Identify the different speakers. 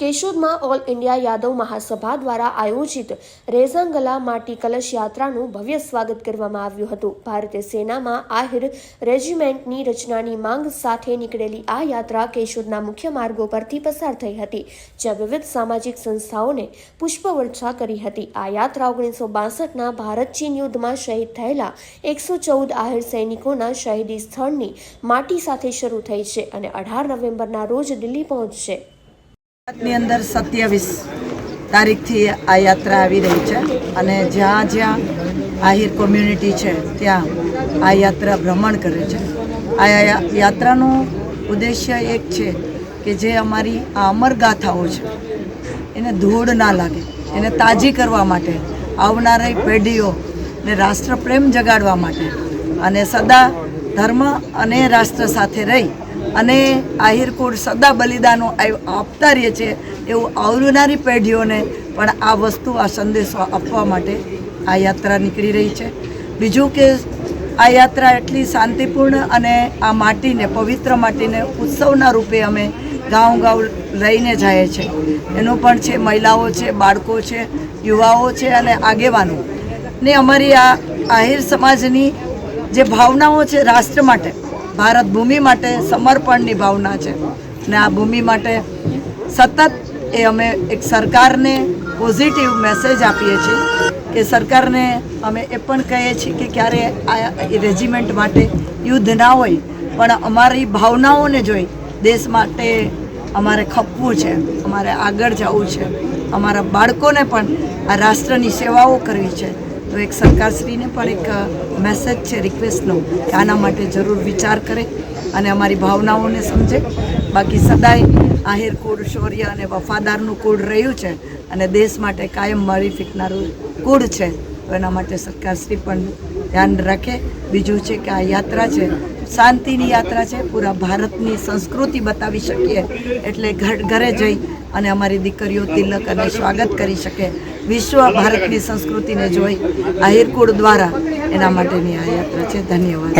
Speaker 1: કેશોદમાં all India Yadav Mahasabha દ્વારા આયોજિત રેઝાંગલા માટી કલશ યાત્રાનું ભવ્ય સ્વાગત કરવામાં આવ્યું હતું. ભારતીય સેનામાં આહિર રેજિમેન્ટની રચનાની માંગ સાથે નીકળેલી આ યાત્રા કેશોદના મુખ્ય માર્ગો પરથી પસાર થઈ હતી, જ્યાં વિવિધ સામાજિક સંસ્થાઓને પુષ્પવર્ષા કરી હતી. આ યાત્રા ઓગણીસો બાસઠના ભારત ચીન યુદ્ધમાં શહીદ થયેલા એકસો ચૌદ આહિર સૈનિકોના શહીદી સ્થળની માટી સાથે શરૂ થઈ છે અને અઢાર નવેમ્બરના રોજ દિલ્હી પહોંચશે.
Speaker 2: ગુજરાતની અંદર સત્યાવીસ તારીખથી આ યાત્રા આવી રહી છે અને જ્યાં જ્યાં આહિર કોમ્યુનિટી છે, ત્યાં આ યાત્રા ભ્રમણ કરે છે. આ યાત્રાનો ઉદ્દેશ્ય એક છે કે જે અમારી આ અમરગાથાઓ છે, એને ધૂળ ના લાગે, એને તાજી કરવા માટે, આવનારી પેઢીઓને રાષ્ટ્રપ્રેમ જગાડવા માટે અને સદા ધર્મ અને રાષ્ટ્ર સાથે રહી અને આહિર કુળ સદા બલિદાનો આપ- આપતા રહીએ છીએ એવું આવનારી પેઢીઓને પણ આ વસ્તુ, આ સંદેશો આપવા માટે આ યાત્રા નીકળી રહી છે. બીજું કે આ યાત્રા એટલી શાંતિપૂર્ણ અને આ માટીને, પવિત્ર માટીને ઉત્સવના રૂપે અમે ગાંવ ગાંવ લઈને જાય છે. એનું પણ છે, મહિલાઓ છે, બાળકો છે, યુવાઓ છે અને આગેવાનો. ને અમારી આ આહિર સમાજની જે ભાવનાઓ છે રાષ્ટ્ર માટે ભારત ભૂમિ માટે સમર્પણની ભાવના છે. ને આ ભૂમિ માટે સતત એ અમે એક સરકારને પોઝિટિવ મેસેજ આપીએ છીએ કે સરકારને અમે એ પણ કહીએ છીએ કે ક્યારે આ રેજિમેન્ટ માટે યુદ્ધ ના હોય, પણ અમારી ભાવનાઓને જોઈ દેશ માટે અમારે ખપવું છે, અમારે આગળ જવું છે. અમારા બાળકોને પણ આ રાષ્ટ્રની સેવાઓ કરવી છે. તો એક સરકારશ્રીને પણ એક મેસેજ છે રિક્વેસ્ટનો કે આના માટે જરૂર વિચાર કરે અને અમારી ભાવનાઓને સમજે. બાકી સદાય આહિર કુળ, શૌર્ય અને વફાદારનું કુળ રહ્યું છે અને દેશ માટે કાયમ મળી ફીકનારું કુળ છે. તો એના માટે સરકારશ્રી પણ ધ્યાન રાખે. બીજું છે કે આ યાત્રા છે, શાંતિની યાત્રા છે, પૂરા ભારતની સંસ્કૃતિ બતાવી શકીએ. એટલે ઘર, ઘરે જઈ અને અમારી દીકરીઓ તિલક અને સ્વાગત કરી શકે. વિશ્વ ભારતની સંસ્કૃતિને જોઈ આહિરકુળ દ્વારા એના માટેની આ યાત્રા છે. ધન્યવાદ.